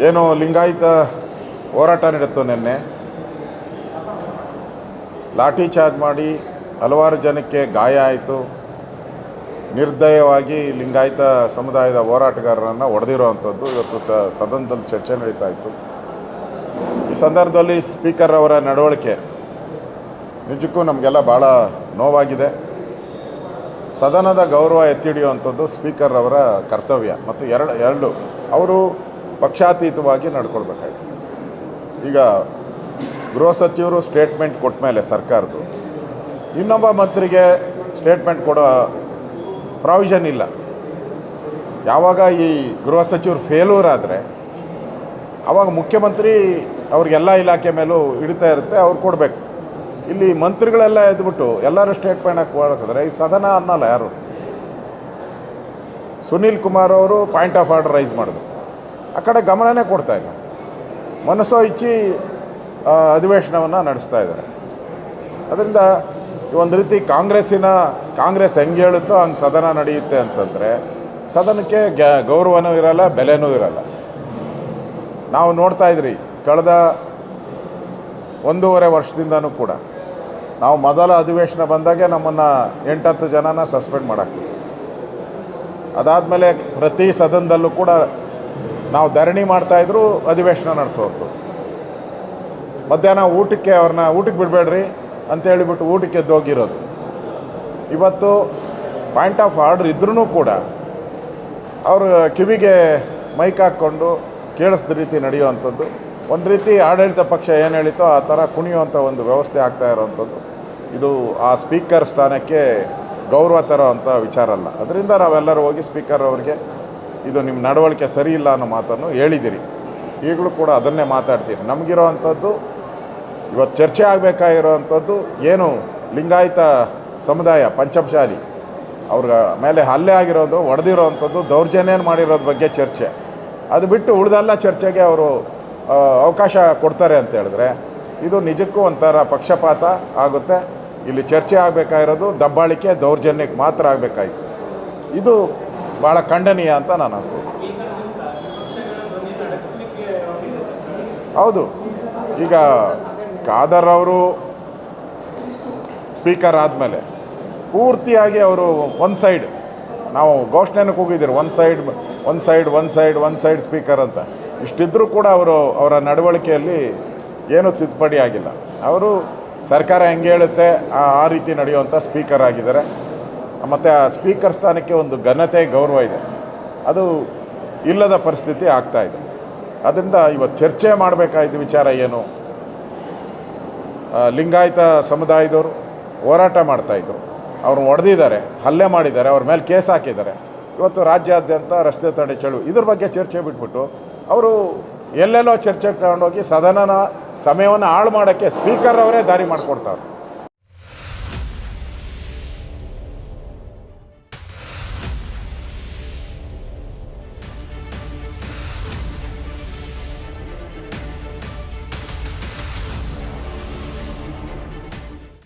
ಏನು ಲಿಂಗಾಯತ ಹೋರಾಟ ನಡೆಯಿತು ನಿನ್ನೆ. ಲಾಠಿ ಚಾರ್ಜ್ ಮಾಡಿ ಹಲವಾರು ಜನಕ್ಕೆ ಗಾಯ ಆಯಿತು. ನಿರ್ದಯವಾಗಿ ಲಿಂಗಾಯತ ಸಮುದಾಯದ ಹೋರಾಟಗಾರರನ್ನು ಹೊಡೆದಿರುವಂಥದ್ದು ಇವತ್ತು ಸ, ಸದನದಲ್ಲಿ ಚರ್ಚೆ ನಡೀತಾ ಇತ್ತು. ಈ ಸಂದರ್ಭದಲ್ಲಿ ಸ್ಪೀಕರ್ ಅವರ ನಡವಳಿಕೆ ನಿಜಕ್ಕೂ ನಮಗೆಲ್ಲ ಭಾಳ ನೋವಾಗಿದೆ. ಸದನದ ಗೌರವ ಎತ್ತಿ ಹಿಡಿಯುವಂಥದ್ದು ಸ್ಪೀಕರ್ ಅವರ ಕರ್ತವ್ಯ. ಮತ್ತು ಎರಡು ಎರಡು, ಅವರು ಪಕ್ಷಾತೀತವಾಗಿ ನಡ್ಕೊಳ್ಬೇಕಾಯ್ತು. ಈಗ ಗೃಹ ಸಚಿವರು ಸ್ಟೇಟ್ಮೆಂಟ್ ಕೊಟ್ಟ ಮೇಲೆ ಸರ್ಕಾರದ್ದು, ಇನ್ನೊಬ್ಬ ಮಂತ್ರಿಗೆ ಸ್ಟೇಟ್ಮೆಂಟ್ ಕೊಡೋ ಪ್ರಾವಿಷನ್ ಇಲ್ಲ. ಯಾವಾಗ ಈ ಗೃಹ ಸಚಿವರು ಫೇಲ್ಯೂರ್ ಆದರೆ ಆವಾಗ ಮುಖ್ಯಮಂತ್ರಿ ಅವ್ರಿಗೆಲ್ಲ ಇಲಾಖೆ ಮೇಲೂ ಹಿಡಿತಾ ಇರುತ್ತೆ, ಅವ್ರು ಕೊಡಬೇಕು. ಇಲ್ಲಿ ಮಂತ್ರಿಗಳೆಲ್ಲ ಎದ್ಬಿಟ್ಟು ಎಲ್ಲರೂ ಸ್ಟೇಟ್ಮೆಂಟ್ ಹಾಕಿದ್ರೆ ಈ ಸದನ ಅನ್ನಲ್ಲ ಯಾರು? ಸುನೀಲ್ ಕುಮಾರ್ ಅವರು ಪಾಯಿಂಟ್ ಆಫ್ ಆರ್ಡರ್ ರೈಸ್ ಮಾಡಿದ್ರು. ಆ ಕಡೆ ಗಮನನೇ ಕೊಡ್ತಾ ಇಲ್ಲ. ಮನಸ್ಸೋ ಇಚ್ಚಿ ಅಧಿವೇಶನವನ್ನು ನಡೆಸ್ತಾ ಇದ್ದಾರೆ. ಅದರಿಂದ ಒಂದು ರೀತಿ ಕಾಂಗ್ರೆಸ್ಸಿನ, ಕಾಂಗ್ರೆಸ್ ಹೆಂಗೆ ಹೇಳುತ್ತೋ ಹಂಗೆ ಸದನ ನಡೆಯುತ್ತೆ ಅಂತಂದರೆ, ಸದನಕ್ಕೆ ಗ್ಯಾ ಗೌರವನೂ ಇರಲ್ಲ, ಬೆಲೆನೂ ಇರಲ್ಲ. ನಾವು ನೋಡ್ತಾ ಇದ್ರಿ, ಕಳೆದ ಒಂದೂವರೆ ವರ್ಷದಿಂದನೂ ಕೂಡ ನಾವು ಮೊದಲ ಅಧಿವೇಶನ ಬಂದಾಗೆ ನಮ್ಮನ್ನು ಎಂಟತ್ತು ಜನನ ಸಸ್ಪೆಂಡ್ ಮಾಡಾಕ್ತೀವಿ ಅದಾದಮೇಲೆ ಪ್ರತಿ ಸದನದಲ್ಲೂ ಕೂಡ ನಾವು ಧರಣಿ ಮಾಡ್ತಾಯಿದ್ರು ಅಧಿವೇಶನ ನಡೆಸೋದು ಮಧ್ಯಾಹ್ನ ಊಟಕ್ಕೆ ಅವ್ರನ್ನ, ಊಟಕ್ಕೆ ಬಿಡಬೇಡ್ರಿ ಅಂತ ಹೇಳಿಬಿಟ್ಟು ಊಟಕ್ಕೆ ಎದ್ದೋಗಿರೋದು. ಇವತ್ತು ಪಾಯಿಂಟ್ ಆಫ್ ಆರ್ಡರ್ ಇದ್ರೂ ಕೂಡ ಅವರು ಕಿವಿಗೆ ಮೈಕ್ ಹಾಕ್ಕೊಂಡು ಕೇಳಿಸಿದ ರೀತಿ ನಡೆಯುವಂಥದ್ದು. ಒಂದು ರೀತಿ ಆಡಳಿತ ಪಕ್ಷ ಏನು ಹೇಳಿತೋ ಆ ಥರ ಕುಣಿಯುವಂಥ ಒಂದು ವ್ಯವಸ್ಥೆ ಆಗ್ತಾ ಇರೋವಂಥದ್ದು. ಇದು ಆ ಸ್ಪೀಕರ್ ಸ್ಥಾನಕ್ಕೆ ಗೌರವ ತರೋವಂಥ ವಿಚಾರ ಅಲ್ಲ. ಅದರಿಂದ ನಾವೆಲ್ಲರೂ ಹೋಗಿ ಸ್ಪೀಕರ್ ಅವರಿಗೆ ಇದು ನಿಮ್ಮ ನಡವಳಿಕೆ ಸರಿ ಇಲ್ಲ ಅನ್ನೋ ಮಾತನ್ನು ಹೇಳಿದ್ದೀರಿ ಈಗಲೂ ಕೂಡ ಅದನ್ನೇ ಮಾತಾಡ್ತೀರಿ ನಮಗಿರೋ ಅಂಥದ್ದು ಇವತ್ತು ಚರ್ಚೆ ಆಗಬೇಕಾಗಿರೋವಂಥದ್ದು ಏನು ಲಿಂಗಾಯತ ಸಮುದಾಯ ಪಂಚಮಶಾಲಿ ಅವ್ರ ಮೇಲೆ ಹಲ್ಲೆ ಆಗಿರೋದು ಹೊಡೆದಿರೋವಂಥದ್ದು ದೌರ್ಜನ್ಯ ಮಾಡಿರೋದ್ರ ಬಗ್ಗೆ ಚರ್ಚೆ. ಅದು ಬಿಟ್ಟು ಉಳಿದೆಲ್ಲ ಚರ್ಚೆಗೆ ಅವರು ಅವಕಾಶ ಕೊಡ್ತಾರೆ ಅಂತ ಹೇಳಿದ್ರೆ ಇದು ನಿಜಕ್ಕೂ ಒಂಥರ ಪಕ್ಷಪಾತ ಆಗುತ್ತೆ. ಇಲ್ಲಿ ಚರ್ಚೆ ಆಗಬೇಕಾಗಿರೋದು ದಬ್ಬಾಳಿಕೆ, ದೌರ್ಜನ್ಯಕ್ಕೆ ಮಾತ್ರ ಆಗಬೇಕಾಯ್ತು. ಇದು ಭಾಳ ಖಂಡನೀಯ ಅಂತ ನಾನು ಅನಿಸ್ತೇನೆ. ಹೌದು. ಈಗ ಖಾದರ್ ಅವರು ಸ್ಪೀಕರ್ ಆದಮೇಲೆ ಪೂರ್ತಿಯಾಗಿ ಅವರು ಒಂದು ಸೈಡ್, ನಾವು ಘೋಷಣೆನೂ ಕೂಗಿದ್ದೀರಿ ಒಂದು side one side one side one side speaker ಅಂತ. ಇಷ್ಟಿದ್ರೂ ಕೂಡ ಅವರು ಅವರ ನಡವಳಿಕೆಯಲ್ಲಿ ಏನೂ ತಿದ್ದುಪಡಿ ಆಗಿಲ್ಲ. ಅವರು ಸರ್ಕಾರ ಹೆಂಗೆ ಹೇಳುತ್ತೆ, ಆ ರೀತಿ ನಡೆಯುವಂಥ ಸ್ಪೀಕರ್ ಆಗಿದ್ದಾರೆ. ಮತ್ತು ಆ ಸ್ಪೀಕರ್ ಸ್ಥಾನಕ್ಕೆ ಒಂದು ಘನತೆ, ಗೌರವ ಇದೆ. ಅದು ಇಲ್ಲದ ಪರಿಸ್ಥಿತಿ ಆಗ್ತಾ ಇದೆ. ಅದರಿಂದ ಇವತ್ತು ಚರ್ಚೆ ಮಾಡಬೇಕಾದ ವಿಚಾರ ಏನು? ಲಿಂಗಾಯತ ಸಮುದಾಯದವರು ಹೋರಾಟ ಮಾಡ್ತಾಯಿದ್ರು ಅವ್ರನ್ನ ಹೊಡೆದಿದ್ದಾರೆ ಹಲ್ಲೆ ಮಾಡಿದ್ದಾರೆ, ಅವ್ರ ಮೇಲೆ ಕೇಸ್ ಹಾಕಿದ್ದಾರೆ. ಇವತ್ತು ರಾಜ್ಯಾದ್ಯಂತ ರಸ್ತೆ ತಡೆ ಚಳು. ಇದ್ರ ಬಗ್ಗೆ ಚರ್ಚೆ ಬಿಟ್ಬಿಟ್ಟು ಅವರು ಎಲ್ಲೆಲ್ಲೋ ಚರ್ಚೆಗೆ ತಗೊಂಡೋಗಿ ಸದನನ ಸಮಯವನ್ನು ಹಾಳು ಮಾಡೋಕ್ಕೆ ಸ್ಪೀಕರ್ ಅವರೇ ದಾರಿ ಮಾಡಿಕೊಡ್ತಾರೆ